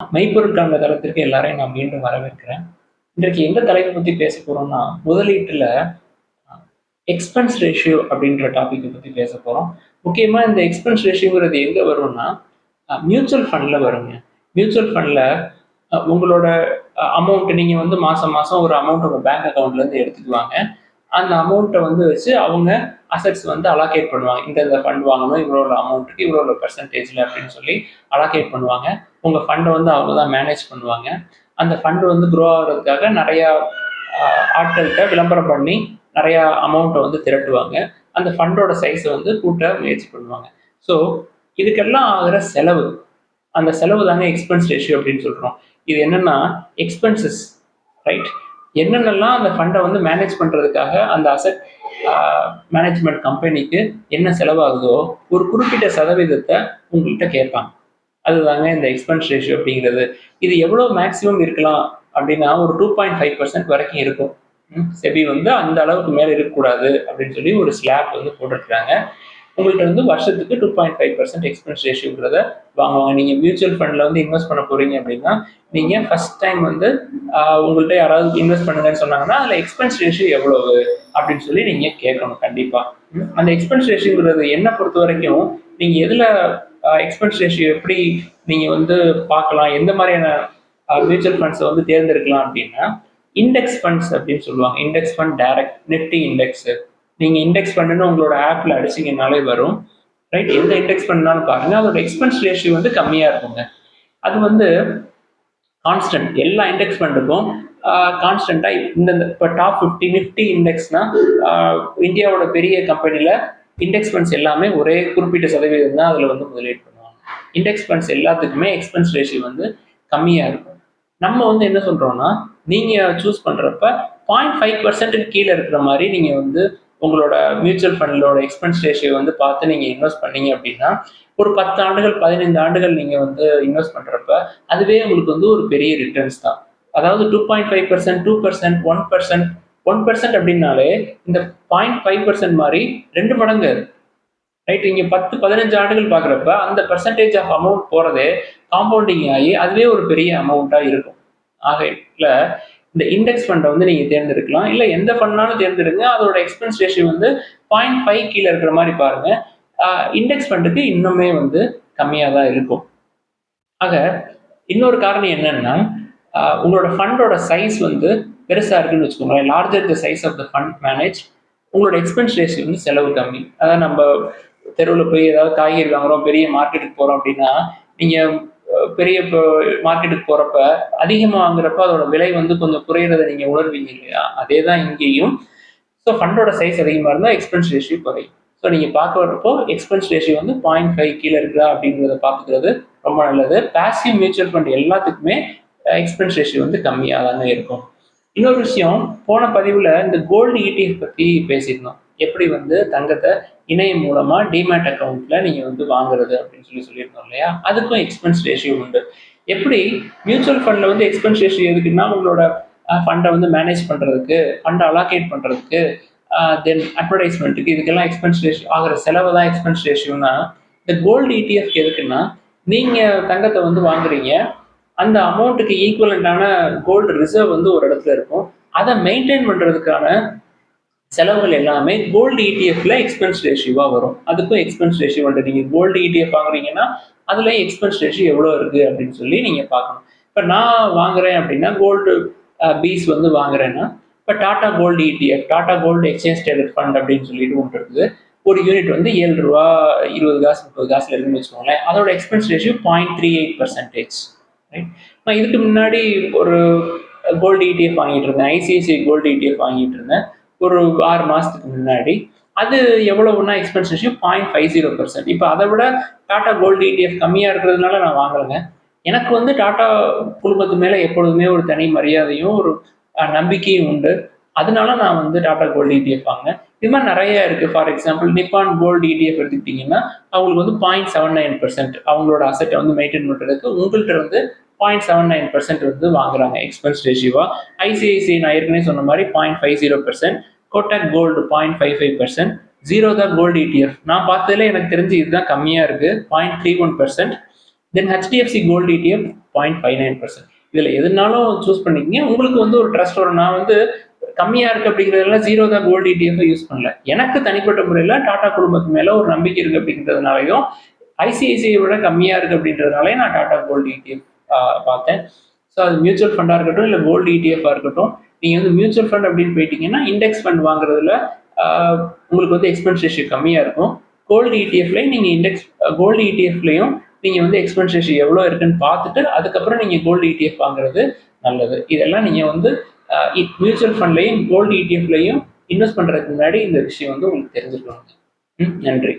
மெய்ப்பொருள் தளத்திற்கு எல்லாரையும் நான் மீண்டும் வரவேற்கிறேன். இன்றைக்கு எந்த தலைப்பை பற்றி பேச போகிறோம்னா முதலீட்டில் எக்ஸ்பென்ஸ் ரேஷியோ அப்படின்ற டாப்பிக்கை பற்றி பேச போகிறோம் முக்கியமாக இந்த எக்ஸ்பென்ஸ் ரேஷியோங்கிறது எங்கே வரும்னா மியூச்சுவல் ஃபண்டில் வருங்க. மியூச்சுவல் ஃபண்டில் உங்களோட அமௌண்ட் நீங்கள் வந்து மாதம் மாதம் ஒரு அமௌண்ட் உங்கள் பேங்க் அக்கௌண்ட்லேருந்து எடுத்துக்குவாங்க. அந்த அமௌண்ட்டை வந்து வச்சு அவங்க அசட்ஸ் வந்து அலாகேட் பண்ணுவாங்க. இந்த இந்த ஃபண்ட் வாங்கணும் இவ்வளோ அமௌண்ட்டுக்கு இவ்வளோ பர்சன்டேஜில் அப்படின்னு சொல்லி அலாகேட் பண்ணுவாங்க. உங்கள் ஃபண்டை வந்து அவங்க தான் மேனேஜ் பண்ணுவாங்க. அந்த ஃபண்டு வந்து க்ரோ ஆகிறதுக்காக நிறையா ஆட்கள்கிட்ட விளம்பரம் பண்ணி நிறையா அமௌண்ட்டை வந்து திரட்டுவாங்க. அந்த ஃபண்டோட சைஸை வந்து கூட்ட முயற்சி பண்ணுவாங்க. ஸோ இதுக்கெல்லாம் ஆகிற செலவு. அந்த செலவு தாங்க எக்ஸ்பென்ஸ் ரேஷியோ அப்படின்னு சொல்கிறோம் இது என்னென்னா எக்ஸ்பென்சஸ் ரைட் என்னென்னலாம் அந்த ஃபண்டை வந்து மேனேஜ் பண்ணுறதுக்காக அந்த அசட் மேனேஜ்மெண்ட் கம்பெனிக்கு என்ன செலவாகுதோ ஒரு குறிப்பிட்ட சதவீதத்தை உங்கள்கிட்ட கேட்பாங்க. அதுதாங்க இந்த எக்ஸ்பென்ஸ் ரேஷியோ அப்படிங்கிறது. இது எவ்வளோ மேக்ஸிமம் இருக்கலாம் அப்படின்னா ஒரு டூ பாயிண்ட் ஃபைவ் பர்சன்ட் வரைக்கும் இருக்கும். செபி வந்து அந்த அளவுக்கு மேலே இருக்கக்கூடாது அப்படின்னு சொல்லி ஒரு ஸ்லாப் வந்து போட்டுருக்குறாங்க. உங்கள்கிட்ட வந்து வருஷத்துக்கு two point five percent expense ரேஷியோங்கிறத வாங்குவாங்க. நீங்கள் மியூச்சுவல் ஃபண்டில் வந்து இன்வெஸ்ட் பண்ண போகிறீங்க அப்படின்னா நீங்கள் ஃபஸ்ட் டைம் வந்து உங்கள்கிட்ட யாராவது இன்வெஸ்ட் பண்ணுங்கன்னு சொன்னாங்கன்னா அதில் எக்ஸ்பென்ஸ் ரேஷியோ எவ்வளவு அப்படின்னு சொல்லி நீங்கள் கேட்கணும் கண்டிப்பாக அந்த எக்ஸ்பென்ஸ் ரேஷியோங்கிறது என்ன பொறுத்த வரைக்கும் நீங்கள் எதில் எக்ஸ்பென்ஸ் ரேஷியோ எப்படி நீங்கள் வந்து பார்க்கலாம் எந்த மாதிரியான மியூச்சுவல் ஃபண்ட்ஸை வந்து தேர்ந்தெடுக்கலாம் அப்படின்னா இண்டெக்ஸ் ஃபண்ட்ஸ் அப்படின்னு சொல்லுவாங்க. Index fund direct nifty index நீங்கள் இண்டெக்ஸ் ஃபண்டுன்னு உங்களோட ஆப்பில் அடிச்சிங்கனாலே வரும். ரைட் எந்த இண்டெக்ஸ் பண்ணாலும் பாருங்கள் அதோட எக்ஸ்பென்ஸ் ரேஷியோ வந்து கம்மியாக இருக்குங்க. அது வந்து கான்ஸ்டன்ட் எல்லா இண்டெக்ஸ் ஃபண்டுக்கும் கான்ஸ்டண்ட்டாக இந்த இப்போ டாப் ஃபிஃப்டி நிஃப்டி இண்டெக்ஸ்னால் இந்தியாவோட பெரிய கம்பெனியில் இண்டெக்ஸ் ஃபண்ட்ஸ் எல்லாமே ஒரே குறிப்பிட்ட சதவீதம் தான் அதில் வந்து முதலீடு பண்ணுவாங்க. இண்டெக்ஸ் ஃபண்ட்ஸ் எல்லாத்துக்குமே எக்ஸ்பென்ஸ் ரேஷியோ வந்து கம்மியாக இருக்கும். நம்ம வந்து என்ன சொல்கிறோன்னா நீங்கள் சூஸ் பண்ணுறப்ப பாயிண்ட் ஃபைவ் பர்சன்ட்டுக்கு கீழே இருக்கிற மாதிரி நீங்கள் வந்து உங்களோட மியூச்சுவல் ஃபண்டோட எக்ஸ்பென்ஸ் ரேஷியோ வந்து பார்த்து நீங்கள் இன்வெஸ்ட் பண்ணீங்க அப்படின்னா ஒரு பத்து ஆண்டுகள் பதினைந்து ஆண்டுகள் நீங்கள் வந்து இன்வெஸ்ட் பண்ணுறப்ப அதுவே உங்களுக்கு வந்து ஒரு பெரிய ரிட்டர்ன்ஸ் தான். அதாவது two point five percent two percent one percent one percent அப்படின்னாலே இந்த பாயிண்ட் ஃபைவ் பர்சன்ட் மாதிரி ரெண்டு மடங்கு ரைட் இங்கே பத்து பதினஞ்சு ஆண்டுகள் பார்க்குறப்ப அந்த பர்சன்டேஜ் ஆஃப் அமௌண்ட் போகிறதே காம்பவுண்டிங் ஆகி அதுவே ஒரு பெரிய அமௌண்ட்டாக இருக்கும். ஆகையில் இந்த இண்டெக்ஸ் ஃபண்டை வந்து நீங்கள் தேர்ந்தெடுக்கலாம். இல்லை எந்த ஃபண்ட்னாலும் தேர்ந்தெடுங்க. அதோட எக்ஸ்பென்ஸ் ரேஷியோ வந்து பாயிண்ட் ஃபைவ் கீழே இருக்கிற மாதிரி பாருங்கள் இண்டெக்ஸ் ஃபண்டுக்கு இன்னுமே வந்து கம்மியாக தான் இருக்கும். ஆக இன்னொரு காரணம் என்னன்னா உங்களோட ஃபண்டோட சைஸ் வந்து பெருசாக இருக்குன்னு வச்சுக்கோங்களேன். Larger the size of the fund manage உங்களோட எக்ஸ்பென்ஸ் ரேஷியோ வந்து செலவு கம்மி. அதாவது நம்ம தெருவில் போய் ஏதாவது காய்கறி வாங்குறோம் பெரிய மார்க்கெட்டுக்கு போகிறோம் அப்படின்னா நீங்கள் பெரிய மார்க்கெட்டுக்கு போகிறப்ப அதிகமாக வாங்குறப்ப அதோட விலை வந்து கொஞ்சம் குறையிறத நீங்கள் உணர்வீங்க இல்லையா? அதே தான் இங்கேயும் ஸோ ஃபண்டோட சைஸ் அதிகமாக இருந்தால் எக்ஸ்பென்ஸ் ரேஷியோ குறையும். ஸோ நீங்கள் பார்க்க வரப்போ எக்ஸ்பென்ஸ் ரேஷியோ வந்து பாயிண்ட் ஃபைவ் கீழே இருக்குதா அப்படிங்கிறத பார்த்துக்கிறது ரொம்ப நல்லது. பேசிவ் மியூச்சுவல் ஃபண்ட் எல்லாத்துக்குமே எக்ஸ்பென்ஸ் ரேஷியோ வந்து கம்மியாக தாங்க இருக்கும். இன்னொரு விஷயம் போன பதிவில் இந்த கோல்டு இடிஎஃப் பற்றி பேசியிருந்தோம். எப்படி வந்து தங்கத்தை இணையம் மூலமாக டிமேட் அக்கௌண்ட்டில் நீங்கள் வந்து வாங்குறது அப்படின்னு சொல்லி சொல்லியிருந்தோம் இல்லையா? அதுக்கும் எக்ஸ்பென்ஸ் ரேஷியோ உண்டு. எப்படி மியூச்சுவல் ஃபண்டில் வந்து எக்ஸ்பென்ஸ் ரேஷியோ எதுக்குன்னா உங்களோட ஃபண்டை வந்து மேனேஜ் பண்ணுறதுக்கு ஃபண்டை அலாகேட் பண்ணுறதுக்கு தென் அட்வர்டைஸ்மெண்ட்டுக்கு இதுக்கெல்லாம் எக்ஸ்பென்ஸ் ரேஷியோ ஆகிற செலவு தான் எக்ஸ்பென்ஸ் ரேஷியோனா இந்த கோல்டு இடிஎஃப் எதுக்குன்னா நீங்கள் தங்கத்தை வந்து வாங்குறீங்க. அந்த அமௌண்ட்டுக்கு ஈக்குவலண்டான கோல்டு ரிசர்வ் வந்து ஒரு இடத்துல இருக்கும். அதை மெயின்டைன் பண்ணுறதுக்கான செலவுகள் எல்லாமே கோல்டு இடிஎஃப்ல எக்ஸ்பென்ஸ் ரேஷியோவாக வரும். அதுக்கும் எக்ஸ்பென்ஸ் ரேஷியோ வந்து நீங்கள் கோல்டு இடிஎஃப் வாங்குறீங்கன்னா அதுல எக்ஸ்பென்ஸ் ரேஷியோ எவ்வளோ இருக்குது அப்படின்னு சொல்லி நீங்கள் பார்க்கணும். இப்போ நான் வாங்குறேன் அப்படின்னா கோல்டு பீஸ் வந்து வாங்குறேன்னா இப்போ Tata gold ETF Tata gold exchange traded fund அப்படின்னு சொல்லிட்டு ஒன்று இருக்குது. ஒரு யூனிட் வந்து ஏழு ரூபா இருபது காசு முப்பது காசுல இருக்குன்னு வச்சுக்கோங்களேன். அதோட expense ratio point three eight percentage right நான் இதுக்கு முன்னாடி ஒரு கோல்டு இடிஎஃப் வாங்கிட்டு இருந்தேன். ஐசிஐசிஐ கோல்டு இடிஎஃப் வாங்கிட்டு இருந்தேன். ஒரு ஆறு மாதத்துக்கு முன்னாடி அது எவ்வளவுன்னா expense ratio point five zero percent இப்போ அதை விட டாடா கோல்டு இடிஎஃப் கம்மியாக இருக்கிறதுனால நான் வாங்கலைங்க. எனக்கு வந்து டாடா குடும்பத்து மேலே எப்பொழுதுமே ஒரு தனி மரியாதையும் ஒரு நம்பிக்கையும் உண்டு. அதனால நான் வந்து டாடா கோல்டு இடிஎஃப் வாங்க இது மாதிரி நிறைய இருக்குது for example Nippon gold ETF எடுத்துக்கிட்டிங்கன்னா அவங்களுக்கு வந்து பாயிண்ட் செவன் நைன் பர்சன்ட் அவங்களோட அசட்டை வந்து மெயின்டைன் பண்ணுறதுக்கு உங்கள்கிட்ட வந்து பாயிண்ட் செவன் நைன் பர்சன்ட் வந்து வாங்குறாங்க எக்ஸ்பென்ஸ் ரேஷியோவா ஐசிஐசிஐ நான் ஏற்கனவே சொன்ன மாதிரி point five zero percent Kotak gold point five five percent zero தான் கோல்டு இடிஎஃப் நான் பார்த்ததுல எனக்கு தெரிஞ்சு இதுதான் கம்மியாக இருக்குது point three one percent then HDFC gold ETF point five nine percent இதில் எதுனாலும் சூஸ் பண்ணிக்கிங்க. உங்களுக்கு வந்து ஒரு ட்ரஸ்ட் வரும். நான் வந்து கம்மியாக இருக்குது அப்படிங்கிறதுனால ஜீரோ தான் கோல்டு இடிஎஃப் யூஸ் பண்ணல. எனக்கு தனிப்பட்ட முறையில் டாடா குடும்பத்து மேலே ஒரு நம்பிக்கை இருக்குது அப்படிங்கிறதுனாலையும் ஐசிஐசிஐ விட கம்மியாக இருக்குது அப்படின்றதுனாலே நான் டாடா கோல்டு இடிஎஃப் பார்த்தேன். ஸோ அது மியூச்சுவல் ஃபண்டாக இருக்கட்டும் இல்லை கோல்டு இடிஎஃபாக இருக்கட்டும் நீங்கள் வந்து மியூச்சுவல் ஃபண்ட் அப்படின்னு போயிட்டீங்கன்னா இண்டெக்ஸ் ஃபண்ட் வாங்குறதுல உங்களுக்கு வந்து எக்ஸ்பென்ஸ் ரேஷியோ கம்மியாக இருக்கும். கோல்டு இடிஎஃப்லையும் நீங்கள் இண்டெக்ஸ் கோல்டு இடிஎஃப்லையும் நீங்கள் வந்து எக்ஸ்பென்ஸ் ரேஷியோ எவ்வளோ இருக்குன்னு பார்த்துட்டு அதுக்கப்புறம் நீங்கள் கோல்டு இடிஎஃப் வாங்குறது நல்லது. இதெல்லாம் நீங்கள் வந்து மியூச்சுவல் ஃபண்ட்லையும் கோல்டு இடிஎஃப்லையும் இன்வெஸ்ட் பண்ணுறதுக்கு முன்னாடி இந்த விஷயம் வந்து உங்களுக்கு தெரிஞ்சுக்கணும் ம், நன்றி.